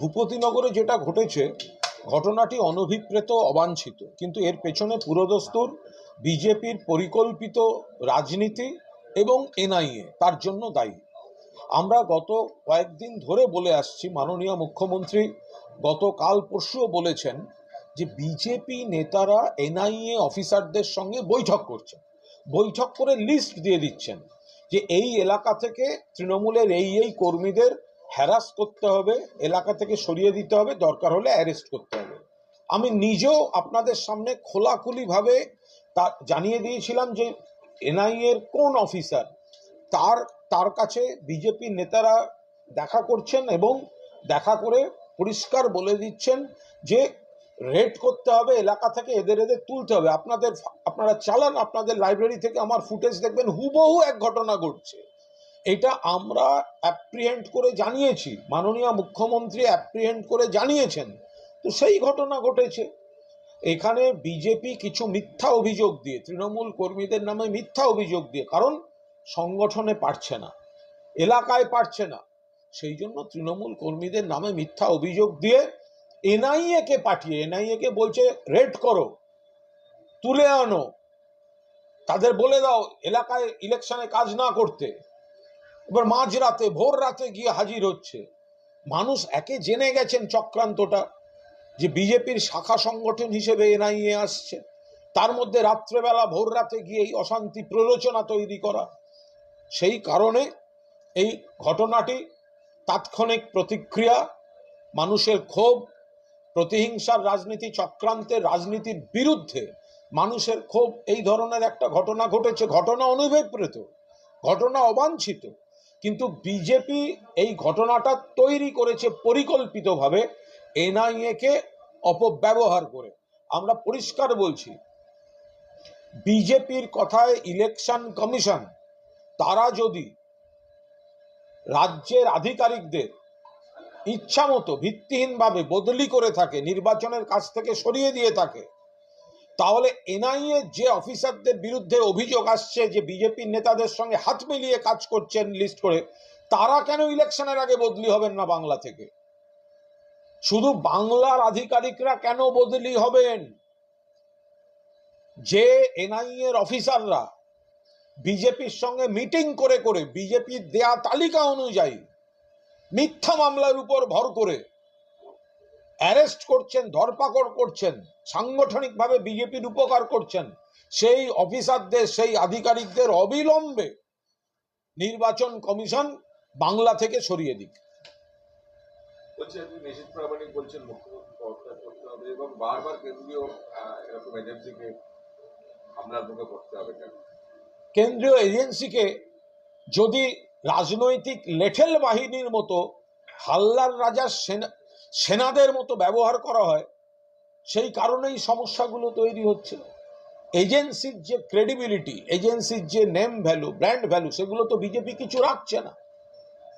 ভূপতিনগরে যেটা ঘটেছে, ঘটনাটি অনভিপ্রেত, অবাঞ্ছিত। কিন্তু এর পেছনে পুরোদস্তুর, বিজেপির পরিকল্পিত রাজনীতি এবং এনআইএ, তার জন্য দায়ী। আমরা গত কয়েকদিন ধরে বলে আসছি, মাননীয় মুখ্যমন্ত্রী গতকাল পরশুও বলেছেন যে বিজেপি নেতারা এনআইএ অফিসারদের সঙ্গে বৈঠক করছেন। বৈঠক করে লিস্ট দিয়ে দিচ্ছেন যে এই এলাকা থেকে তৃণমূলের এই এই কর্মীদের হ্যারাস করতে হবে, এলাকা থেকে সরিয়ে দিতে হবে, দরকার হলে অ্যারেস্ট করতে হবে। আমি নিজেও আপনাদের সামনে খোলাখুলিভাবে তা জানিয়ে দিয়েছিলাম যে এনআইএর কোন অফিসার তার তার কাছে বিজেপি নেতারা দেখা করছেন এবং দেখা করে পরিষ্কার বলে দিচ্ছেন যে রেড করতে হবে, এলাকা থেকে এদের এদের তুলতে হবে। আপনাদের আপনারা চালান, আপনাদের লাইব্রেরি থেকে আমার ফুটেজ দেখবেন, হুবহু এক ঘটনা ঘটছে। এটা আমরা অ্যাপ্রিহেন্ড করে জানিয়েছি। মাননীয় মুখ্যমন্ত্রী অ্যাপ্রিহেন্ড করে জানিয়েছেন। তো সেই ঘটনা ঘটেছে। এখানে বিজেপি কিছু মিথ্যা অভিযোগ দিয়ে, তৃণমূল কর্মীদের নামে মিথ্যা অভিযোগ দিয়ে, কারণ সংগঠনে পারছে না, এলাকায় পারছে না। সেই জন্য তৃণমূল কর্মীদের নামে মিথ্যা অভিযোগ দিয়ে এনআইএ কে পাঠিয়ে এনআইএ কে বলছে রেড করো, তুলে আনো, তাদের বলে দাও, এলাকায় ইলেকশনে কাজ না করতে। এবার মাঝরাতে ভোর রাতে গিয়ে হাজির হচ্ছে। মানুষ একে জেনে গেছেন চক্রান্তটা, যে বিজেপির শাখা সংগঠন হিসেবে এনআইএ আসছে। তার মধ্যে রাত্রেবেলা ভোর রাতে গিয়ে এই অশান্তি প্ররোচনা তৈরি করা। সেই কারণে এই ঘটনাটি তাৎক্ষণিক প্রতিক্রিয়া, মানুষের ক্ষোভ, প্রতিহিংসার রাজনীতি, চক্রান্তের রাজনীতির বিরুদ্ধে মানুষের ক্ষোভ, এই ধরনের একটা ঘটনা ঘটেছে। ঘটনা অনুভবপ্রেত, ঘটনা অবাঞ্ছিত। কিন্তু বিজেপি এই ঘটনাটা তৈরি করেছে পরিকল্পিতভাবে এনআইএ কে অপব্যবহার করে। আমরা পরিষ্কার বলছি বিজেপির কথায় ইলেকশন কমিশন তারা যদি রাজ্যের আধিকারিকদের ইচ্ছামতো ভিত্তিহীনভাবে বদলি করে থাকে, নির্বাচনের কাছ থেকে সরিয়ে দিয়ে থাকে তাহলে এনআইএ যে অফিসারদের বিরুদ্ধে অভিযোগ আসছে যে বিজেপির নেতাদের সঙ্গে হাত মিলিয়ে কাজ করছেন লিস্ট করে, তারা কেন ইলেকশনের আগে বদলি হবেন না বাংলা থেকে? শুধু বাংলার আধিকারিকরা কেন বদলি হবেন? যে এনআইএর অফিসাররা বিজেপির সঙ্গে মিটিং করে করে, বিজেপির দেয়া তালিকা অনুযায়ী মিথ্যা মামলার উপর ভর করে অ্যারেস্ট করছেন ধরপাকড় করছেন সাংগঠনিকভাবে বিজেপির উপকার করছেন সেই অফিসারদের সেই আধিকারিকদের অবিলম্বে নির্বাচন কমিশন বাংলা থেকে সরিয়ে দিক। বলছেন এবং বারবার কেন্দ্রীয় আহ, এরকম এজেন্সিকে হামলার মুখে পড়তে হবে কেন্দ্রীয় এজেন্সিকে যদি রাজনৈতিক লেঠেল বাহিনীর মতো হাল্লার রাজার সেনা সেনাদের মতো ব্যবহার করা হয়, সেই কারণেই সমস্যাগুলো তৈরি হচ্ছে এজেন্সির যে ক্রেডিবিলিটি এজেন্সির যে নেম ভ্যালু ব্র্যান্ড ভ্যালু সেগুলো তো বিজেপি কিছু রাখছে না।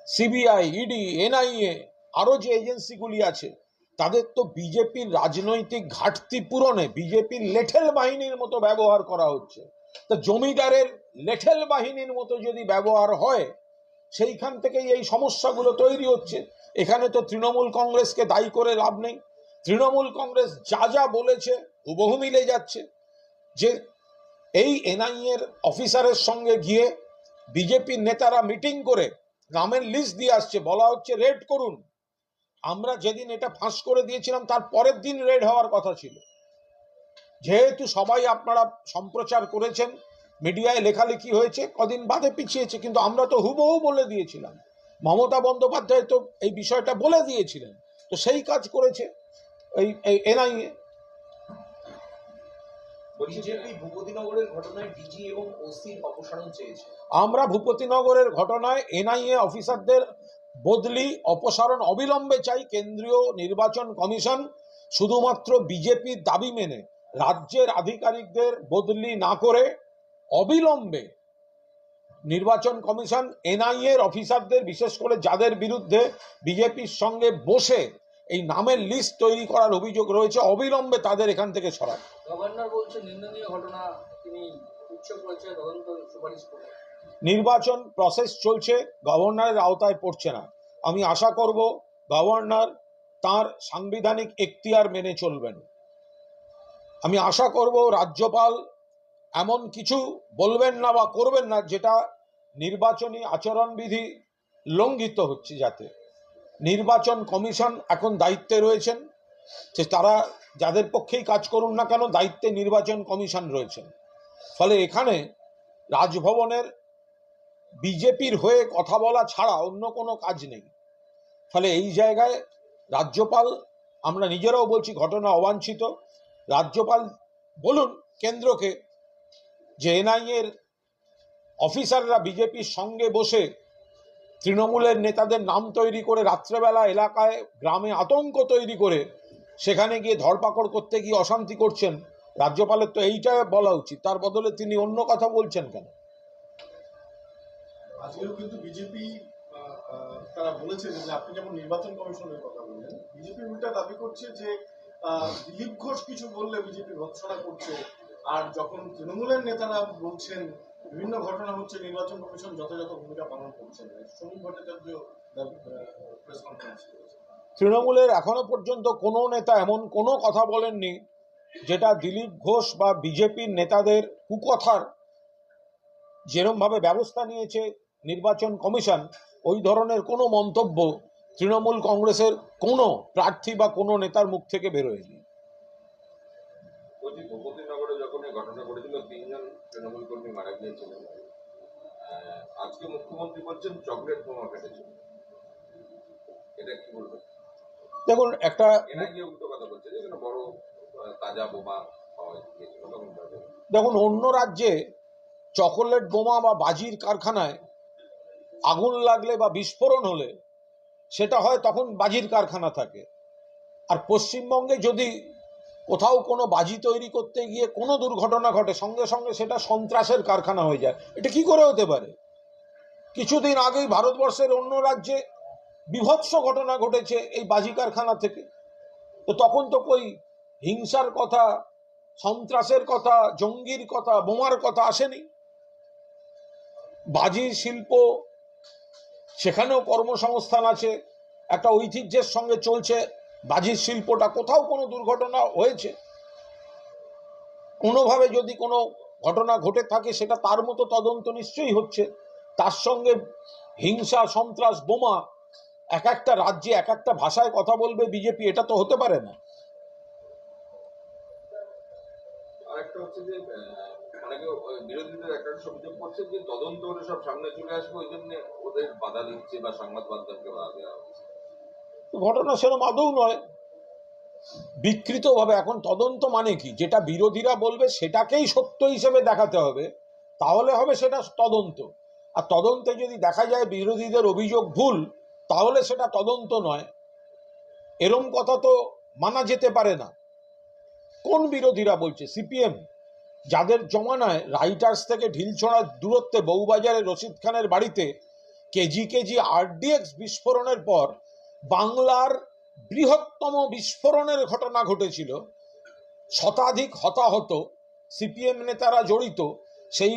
সিবিআই ইডি এনআইএ আরও যে এজেন্সিগুলি আছে, তাদের তো বিজেপির রাজনৈতিক ঘাটতি পূরণে বিজেপির লেঠেল বাহিনীর মতো ব্যবহার করা হচ্ছে। তা জমিদারের লেঠেল বাহিনীর মতো যদি ব্যবহার হয়, সেইখান থেকেই এই সমস্যাগুলো তৈরি হচ্ছে। এখানে তো তৃণমূল কংগ্রেসকে দায়ী করে লাভ নেই। তৃণমূল কংগ্রেস যা যা বলেছে, হুবহু মিলে যাচ্ছে। যে এই এনআইএর অফিসারের সঙ্গে গিয়ে বিজেপির নেতারা মিটিং করে নামের লিস্ট দিয়ে আসছে, বলা হচ্ছে রেড করুন। আমরা যেদিন এটা ফাঁস করে দিয়েছিলাম, তার পরের দিন রেড হওয়ার কথা ছিল। যেহেতু সবাই আপনারা সম্প্রচার করেছেন, মিডিয়ায় লেখালেখি হয়েছে, কদিন বাদে পিছিয়েছে, কিন্তু আমরা তো হুবহু বলে দিয়েছিলাম। মমতা বন্দ্যোপাধ্যায় তো এই বিষয়টা বলে দিয়েছিলেন। তো সেই কাজ করেছে এই এনআইএ। অপসারণ চেয়েছে। আমরা ভূপতিনগরের ঘটনায় এনআইএ অফিসারদের বদলি অপসারণ অবিলম্বে চাই কেন্দ্রীয় নির্বাচন কমিশন। শুধুমাত্র বিজেপির দাবি মেনে রাজ্যের আধিকারিকদের বদলি না করে অবিলম্বে নির্বাচন কমিশন এনআইএ এর অফিসারদের বিশেষ করে যাদের বিরুদ্ধে বিজেপির সঙ্গে বসে এই নামের লিস্ট তৈরি করার অভিযোগ রয়েছে অবিলম্বে তাদের এখান থেকে সরান। গভর্নর বলছে নিন্দনীয় ঘটনা তিনি উচ্চ পর্যায়ে তদন্ত সুপারিশ করবেন। নির্বাচন প্রসেস চলছে গভর্নরের আওতায় পড়ছে না। আমি আশা করব গভর্নর তার সাংবিধানিক এখতিয়ার মেনে চলবেন। আমি আশা করব রাজ্যপাল এমন কিছু বলবেন না বা করবেন না, যেটা নির্বাচনী আচরণবিধি লঙ্ঘিত হচ্ছে যাতে। নির্বাচন কমিশন এখন দায়িত্বে রয়েছেন, যে তারা যাদের পক্ষেই কাজ করুন না কেন, দায়িত্বে নির্বাচন কমিশন রয়েছেন। ফলে এখানে রাজভবনের বিজেপির হয়ে কথা বলা ছাড়া অন্য কোনো কাজ নেই। ফলে এই জায়গায় রাজ্যপাল, আমরা নিজেরাও বলছি, ঘটনা অবাঞ্ছিত। রাজ্যপাল বলুন, কেন্দ্রকে যে এনআইএর অফিসাররা বিজেপির সঙ্গে বসে তৃণমূলের নেতাদের নাম তৈরি করে রাত্রেবেলা এলাকায় গ্রামে আতঙ্ক তৈরি করে সেখানে গিয়ে ধরপাকড় করতে গিয়ে অশান্তি করছেন। রাজ্যপালের তো এইটা বলা উচিত, তার বদলে তিনি অন্য কথা বলছেন কেন? আজকেও কিন্তু বিজেপি তারা বলেছে যে আপনি যেমন নির্বাচন কমিশনের কথা বললেন, বিজেপি উল্টা দাবি করছে যে দিলীপ ঘোষ কিছু বললে বিজেপি ভৎসনা করছে। আর যখন তৃণমূলের নেতারা বলছেন, বিভিন্ন ঘটনা হচ্ছে, নির্বাচন কমিশন যথাযথ ভূমিকা পালন করছে শ্রমিক ভট্টাচার্য প্রেস কনফারেন্স তৃণমূলের এখনও পর্যন্ত কোনো নেতা এমন কোনো কথা বলেননি যেটা দিলীপ ঘোষ বা বিজেপির নেতাদের কুকথার। যেরমভাবে ব্যবস্থা নিয়েছে নির্বাচন কমিশন, ওই ধরনের কোনো মন্তব্য তৃণমূল কংগ্রেসের কোনো প্রার্থী বা কোনো নেতার মুখ থেকে বেরোয়নি। তৃণমূল কর্মী মারা গিয়েছিলেন আজকে মুখ্যমন্ত্রী বলছেন চকলেট বোমা ফেটেছিল এটা কি বলবেন? দেখুন একটা এরা উল্টো কথা বলছে যে বড় তাজা বোমা পাওয়া গিয়েছিল তখন দেখুন অন্য রাজ্যে চকোলেট বোমা বা বাজির কারখানায় আগুন লাগলে বা বিস্ফোরণ হলে সেটা হয় তখন বাজির কারখানা থাকে। আর পশ্চিমবঙ্গে যদি কোথাও কোনো বাজি তৈরি করতে গিয়ে কোনো দুর্ঘটনা ঘটে, সঙ্গে সঙ্গে সেটা সন্ত্রাসের কারখানা হয়ে যায়। এটা কি করে হতে পারে? কিছুদিন আগেই ভারতবর্ষের অন্য রাজ্যে বিভৎস ঘটনা ঘটেছে এই বাজি কারখানা থেকে। তো তখন তো কই হিংসার কথা, সন্ত্রাসের কথা, জঙ্গির কথা, বোমার কথা আসেনি। বাজি শিল্প, সেখানেও কর্মসংস্থান আছে, একটা ঐতিহ্যের সঙ্গে চলছে। বাজির শিল্পটা কোথাও কোনো দুর্ঘটনা হয়েছে? কোনোভাবে যদি কোনো ঘটনা ঘটে থাকে, সেটা তার মতো তদন্ত নিশ্চয়ই হচ্ছে। তার সঙ্গে হিংসা, সন্ত্রাস, বোমা, এক একটা রাজ্যে, এক একটা ভাষায় কথা বলবে বিজেপি, এটা তো হতে পারে না। হচ্ছে যে বিরোধীদের একটা অভিযোগ করছে যে তদন্ত হলে সব সামনে চলে আসবে, ওই জন্য ওদের বাধা দিচ্ছে বা সংবাদ মাধ্যমকে বাধা দেওয়া ঘটনা সেরকম আদৌ নয়। বিকৃতভাবে এখন তদন্ত মানে কি? যেটা বিরোধীরা বলবে সেটাকেই সত্য হিসেবে দেখাতে হবে, তাহলে হবে সেটা তদন্ত। আর তদন্তে যদি দেখা যায় বিরোধীদের অভিযোগ ভুল, তাহলে সেটা তদন্ত নয়। এরম কথা তো মানা যেতে পারে না। কোন বিরোধীরা বলছে? সিপিএম। যাদের জমানায় রাইটার্স থেকে ঢিলছড়ার দূরত্বে বউবাজারে রশিদ খানের বাড়িতে কেজি কেজি আরডিএক্স বিস্ফোরণের পর বাংলার বৃহত্তম বিস্ফোরণের ঘটনা ঘটেছিল। শতাধিক হতাহত সিপিএম নেতারা জড়িত। সেই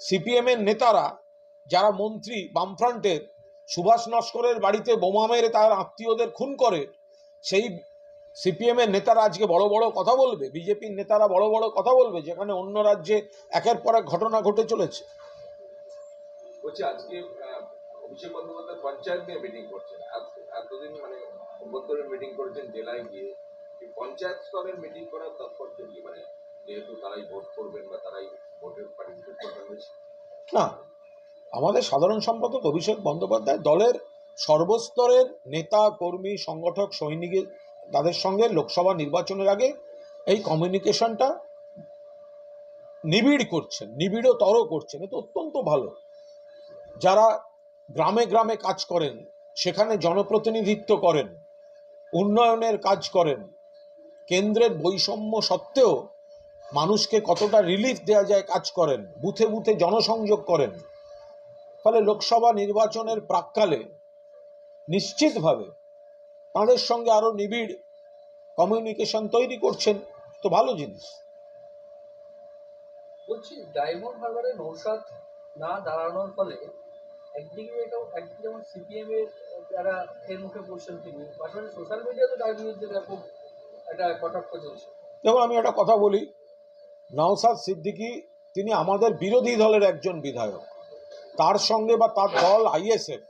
সিপিএমের নেতারা, যারা মন্ত্রী বামফ্রন্টের সুভাষ নস্করের বাড়িতে বোমা মেরে তার আত্মীয়দের খুন করে, সেই সিপিএমের নেতারা আজকে বড় বড় কথা বলবে। বিজেপির নেতারা বড় বড় কথা বলবে, যেখানে অন্য রাজ্যে একের পর এক ঘটনা ঘটে চলেছে। আজকে অভিষেক বন্দ্যোপাধ্যায় পঞ্চায়েত নিয়ে মিটিং করছেন। এতদিন মানে অভ্যন্তরীণ মিটিং করেছেন জেলায় গিয়ে, এই পঞ্চায়েত স্তরের মিটিং করার তাৎপর্য কি? মানে যেহেতু তারাই ভোট করবেন বা তারাই ভোটের পার্টিসিপেট করবেন বেশি। না, আমাদের সাধারণ সম্পাদক অভিষেক বন্দ্যোপাধ্যায় দলের সর্বস্তরের নেতা, কর্মী, সংগঠক, সৈনিকের, তাদের সঙ্গে লোকসভা নির্বাচনের আগে এই কমিউনিকেশনটা নিবিড় করছেন, নিবিড়তর করছেন। এটা অত্যন্ত ভালো। যারা গ্রামে গ্রামে কাজ করেন সেখানে জনপ্রতিনিধিত্ব করেন, উন্নয়নের কাজ করেন। কেন্দ্রের বৈষম্য সত্ত্বেও মানুষকে কতটা রিলিফ দেওয়া যায় কাজ করেন, বুথে বুথে জনসংযোগ করেন। ফলে লোকসভা নির্বাচনের প্রাককালে নিশ্চিতভাবে তাঁদের সঙ্গে আরও নিবিড় কমিউনিকেশন তৈরি করছেন, তো ভালো জিনিস। বলছি, ডায়মন্ড হারবারে নৌসাদ না দাঁড়ানোর ফলে একদিকে এটা একদিকে যেমন সিপিএম এর, যারা এর মুখে পড়ছেন তিনি, পাশাপাশি সোশ্যাল মিডিয়াতে তার বিরুদ্ধে ব্যাপক একটা কটাক্ষ চলছে। দেখুন, আমি একটা কথা বলি নওসাদ সিদ্দিকী, তিনি আমাদের বিরোধী দলের একজন বিধায়ক। তার সঙ্গে বা তার দল আইএসএফ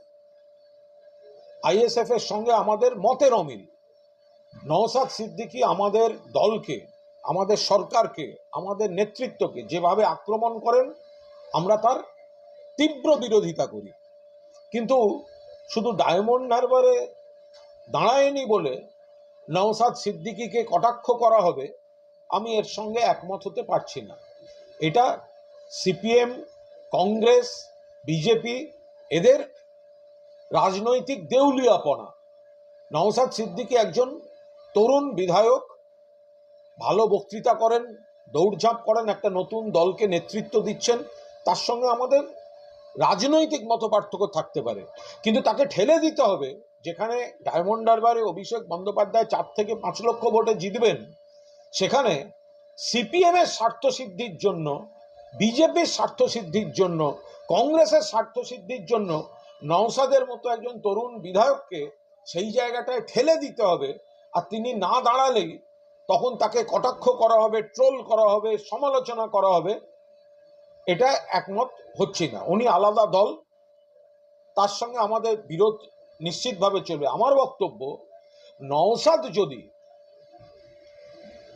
আইএসএফ এর সঙ্গে আমাদের মতের অমিল। নওসাদ সিদ্দিকী আমাদের দলকে, আমাদের সরকারকে, আমাদের নেতৃত্বকে যেভাবে আক্রমণ করেন, আমরা তার তীব্র বিরোধিতা করি। কিন্তু শুধু ডায়মন্ড হারবারে দাঁড়ায়নি বলে নওসাদ সিদ্দিকীকে কটাক্ষ করা হবে, আমি এর সঙ্গে একমত হতে পারছি না। এটা সিপিএম, কংগ্রেস, বিজেপি, এদের রাজনৈতিক দেউলিয়াপনা। নওসাদ সিদ্দিকী একজন তরুণ বিধায়ক, ভালো বক্তৃতা করেন, দৌড়ঝাঁপ করেন, একটা নতুন দলকে নেতৃত্ব দিচ্ছেন। তার সঙ্গে আমাদের রাজনৈতিক মত পার্থক্য থাকতে পারে। কিন্তু তাকে ঠেলে দিতে হবে, যেখানে ডায়মন্ড হারবারে অভিষেক বন্দ্যোপাধ্যায় চার থেকে পাঁচ লক্ষ ভোটে জিতবেন, সেখানে সিপিএম এর স্বার্থ সিদ্ধির জন্য, বিজেপির স্বার্থ সিদ্ধির জন্য, কংগ্রেসের স্বার্থ সিদ্ধির জন্য নওসাদের মতো একজন তরুণ বিধায়ককে সেই জায়গাটায় ঠেলে দিতে হবে, আর তিনি না দাঁড়ালেই তখন তাকে কটাক্ষ করা হবে, ট্রোল করা হবে, সমালোচনা করা হবে। এটা একমত হচ্ছে না। উনি আলাদা দল, তার সঙ্গে আমাদের বিরোধ নিশ্চিতভাবে চলবে। আমার বক্তব্য নওসাদ যদি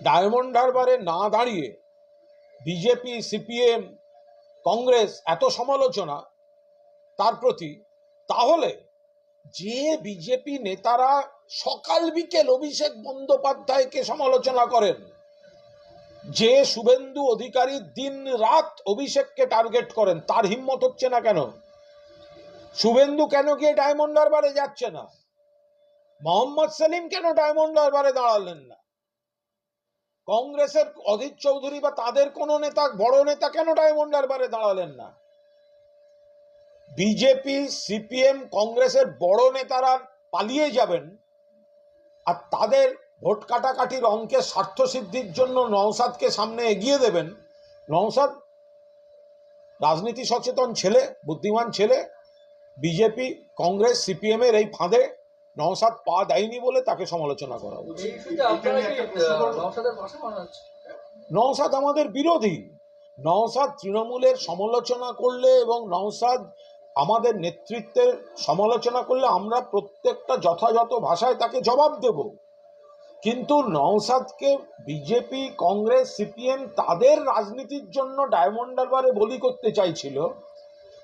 ডায়মন্ড হারবারে না দাঁড়িয়ে বিজেপি, সিপিএম, কংগ্রেস এত সমালোচনা তার প্রতি, তাহলে যে বিজেপি নেতারা সকাল বিকেল অভিষেক বন্দ্যোপাধ্যায়কে সমালোচনা করেন যে শুভেন্দু অধিকারী দিন রাত অভিষেককে টার্গেট করেন, তার হিম্মত হচ্ছে না কেন? শুভেন্দু কেন গিয়ে ডায়মন্ড হারবারে যাচ্ছে না? মোহাম্মদ সেলিম কেন ডায়মন্ড হারবারে দাঁড়ালেন না? কংগ্রেসের অধীর চৌধুরী বা তাদের কোন নেতা, বড় নেতা কেন ডায়মন্ড হারবারে দাঁড়ালেন না? বিজেপি সিপিএম কংগ্রেসের বড় নেতারা পালিয়ে যাবেন, আর তাদের ভোট কাটাকাটির অঙ্কের স্বার্থ সিদ্ধির জন্য নওসাদকে সামনে এগিয়ে দেবেন। নওসাদ রাজনীতি সচেতন ছেলে বুদ্ধিমান ছেলে বিজেপি কংগ্রেস সিপিএম এর এই ফাঁদে নওসাদ পা দেয়নি বলে তাকে সমালোচনা করা মনে নওসাদ আমাদের বিরোধী। নওসাদ তৃণমূলের সমালোচনা করলে এবং নওসাদ আমাদের নেতৃত্বের সমালোচনা করলে আমরা প্রত্যেকটা যথাযথ ভাষায় তাকে জবাব দেব। কিন্তু নওসাদকে বিজেপি, কংগ্রেস, সিপিএম তাদের রাজনীতির জন্য ডায়মন্ড হারবারে বলি করতে চাইছিল,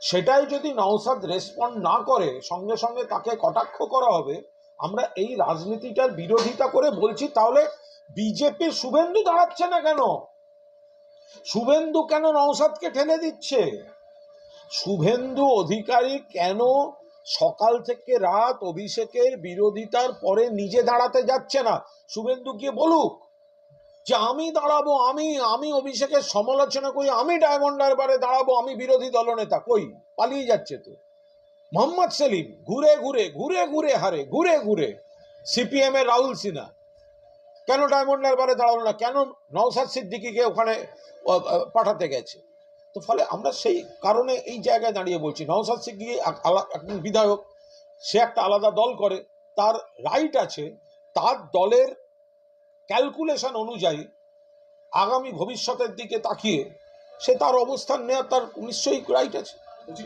সেটাই যদি নওসাদ রেসপন্ড না করে, সঙ্গে সঙ্গে তাকে কটাক্ষ করা হবে, আমরা এই রাজনীতিটার বিরোধিতা করে বলছি, তাহলে বিজেপি শুভেন্দু দাঁড়াচ্ছে না কেন? শুভেন্দু কেন নওসাদকে ঠেলে দিচ্ছে? শুভেন্দু অধিকারী কেন সকাল থেকে রাত অভিষেকের বিরোধিতার পরে নিজে দাঁড়াতে যাচ্ছে না? শুভেন্দু গিয়ে বলুক যে আমি দাঁড়াবো, আমি আমি অভিষেকের সমালোচনা করি, আমি ডায়মন্ড হারবারে দাঁড়াবো, আমি বিরোধী দলনেতা, কই? পালিয়ে যাচ্ছে তো। মোহাম্মদ সেলিম, ঘুরে ঘুরে ঘুরে ঘুরে, হারে, ঘুরে ঘুরে, সিপিএম এর রাহুল সিনহা, কেন ডায়মন্ড হারবারে দাঁড়াল না? কেন নওসাদ সিদ্দিকিকে ওখানে পাঠাতে গেছে? তো ফলে আমরা সেই কারণে এই জায়গায় দাঁড়িয়ে বলছি নওসাদ সিদ্দিকি একজন বিধায়ক, সে একটা আলাদা দল করে, তার রাইট আছে তার দলের ক্যালকুলেশন অনুযায়ী আগামী ভবিষ্যতের দিকে তাকিয়ে সে তার অবস্থান নেওয়ার তার নিশ্চয়ই রাইট আছে। বলছি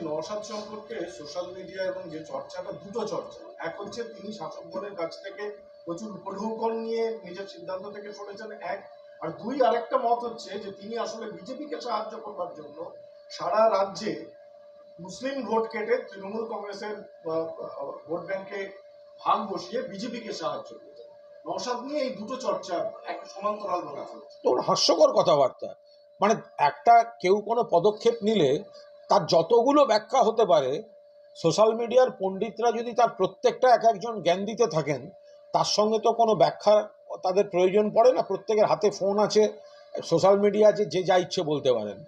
সম্পর্কে সোশ্যাল মিডিয়া এবং যে চর্চাটা, দুটো চর্চা। এক হচ্ছে তিনি শাসক দলের কাছ থেকে প্রচুর প্রলোভন নিয়ে নিজের সিদ্ধান্ত থেকে সরেছেন, এক। আর দুই, আরেকটা মত হচ্ছে যে তিনি আসলে বিজেপিকে সাহায্য করবার জন্য সারা রাজ্যে মুসলিম ভোট কেটে তৃণমূল কংগ্রেসের ভোট ব্যাংকে ভাগ বসিয়ে বিজেপিকে সাহায্য করতেন হাস্যকর কথাবার্তা। মানে একটা কেউ কোনো পদক্ষেপ নিলে তার যতগুলো ব্যাখ্যা হতে পারে, সোশ্যাল মিডিয়ার পণ্ডিতরা যদি তার প্রত্যেকটা এক একজন জ্ঞান দিতে থাকেন, তার সঙ্গে তো কোনো ব্যাখ্যা তাদের প্রয়োজন পড়ে না, প্রত্যেকের হাতে ফোন আছে, সোশ্যাল মিডিয়া আছে, যে যা ইচ্ছে বলতে পারেন।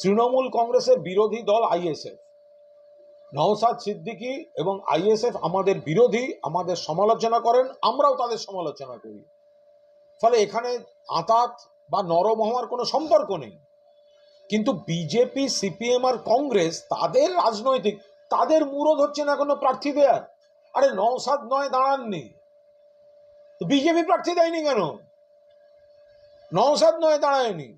তৃণমূল কংগ্রেসের বিরোধী দল আইএসএফ। নওসাদ সিদ্দিকী এবং আইএসএফ আমাদের বিরোধী, আমাদের সমালোচনা করেন, আমরাও তাদের সমালোচনা করি। ফলে এখানে আতাত বা নরম হওয়ার কোনো সম্পর্ক নেই। কিন্তু বিজেপি, সিপিএম আর কংগ্রেস তাদের রাজনৈতিক, তাদের মুরদ হচ্ছে না কোনো প্রার্থী দেয়ার। আরে নওসাদ নয়, দাঁড়াননি। বিজেপি প্রার্থী দেয়নি কেন? নওসাদ নয়, দাঁড়ায়নি।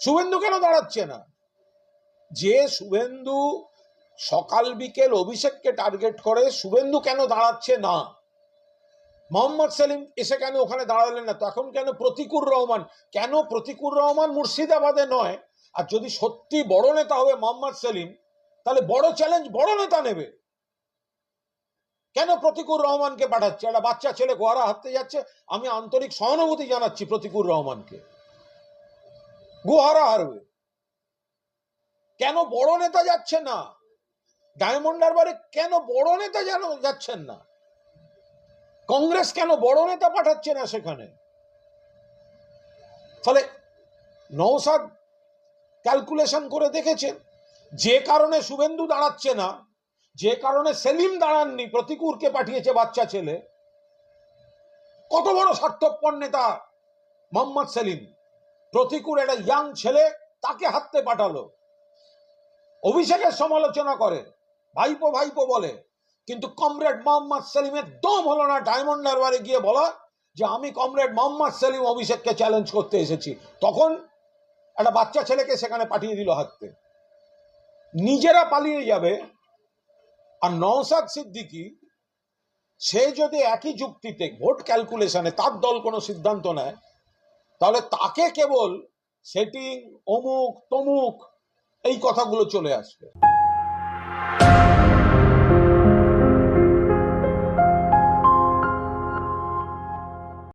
শুভেন্দু কেন দাঁড়াচ্ছে না? যে শুভেন্দু সকাল বিকেল অভিষেককে টার্গেট করে শুভেন্দু কেন দাঁড়াচ্ছে না? মোহাম্মদ সেলিম এসে কেন ওখানে দাঁড়ালেন না? তখন কেন প্রতিকুর রহমান? কেন প্রতিকুর রহমান মুর্শিদাবাদে নয়? আর যদি সত্যি বড় নেতা হবে মোহাম্মদ সেলিম, তাহলে বড় চ্যালেঞ্জ বড় নেতা নেবে। কেন প্রতিকুর রহমানকে পাঠাচ্ছে? একটা বাচ্চা ছেলে গোয়ারা হাঁটতে যাচ্ছে। আমি আন্তরিক সহানুভূতি জানাচ্ছি প্রতিকুর রহমানকে। গুহারা হারবে। কেন বড় নেতা যাচ্ছে না? ডায়মন্ড হারবারে কেন বড় নেতা যেন যাচ্ছেন না? কংগ্রেস কেন বড় নেতা পাঠাচ্ছে না সেখানে? ফলে নৌসাদ ক্যালকুলেশন করে দেখেছেন, যে কারণে শুভেন্দু দাঁড়াচ্ছে না, যে কারণে সেলিম দাঁড়াননি, প্রতিকুরকে পাঠিয়েছে বাচ্চা ছেলে, কত বড় স্বার্থপর নেতা মোহাম্মদ সেলিম। প্রতিকুর একটা ইয়াং ছেলে তাকে হাততে পাঠালো। অভিষেকের সমালোচনা করে। ভাইপো ভাইপো বলে। কিন্তু কমরেড মোহাম্মদ সেলিমের দম হলো না ডায়মন্ড হারবারে গিয়ে বলা যে আমি কমরেড মোহাম্মদ সেলিম অভিষেককে চ্যালেঞ্জ করতে এসেছি। তখন একটা বাচ্চা ছেলেকে সেখানে পাঠিয়ে দিল হাততে নিজেরা পালিয়ে যাবে। আর নওসাদ সিদ্দিকি, সে যদি একই যুক্তিতে ভোট ক্যালকুলেশনে তার দল কোনো সিদ্ধান্ত নেয়, তাহলে তাকে কেবল সেটিং অমুক, তমুক, এই কথাগুলো চলে আসবে।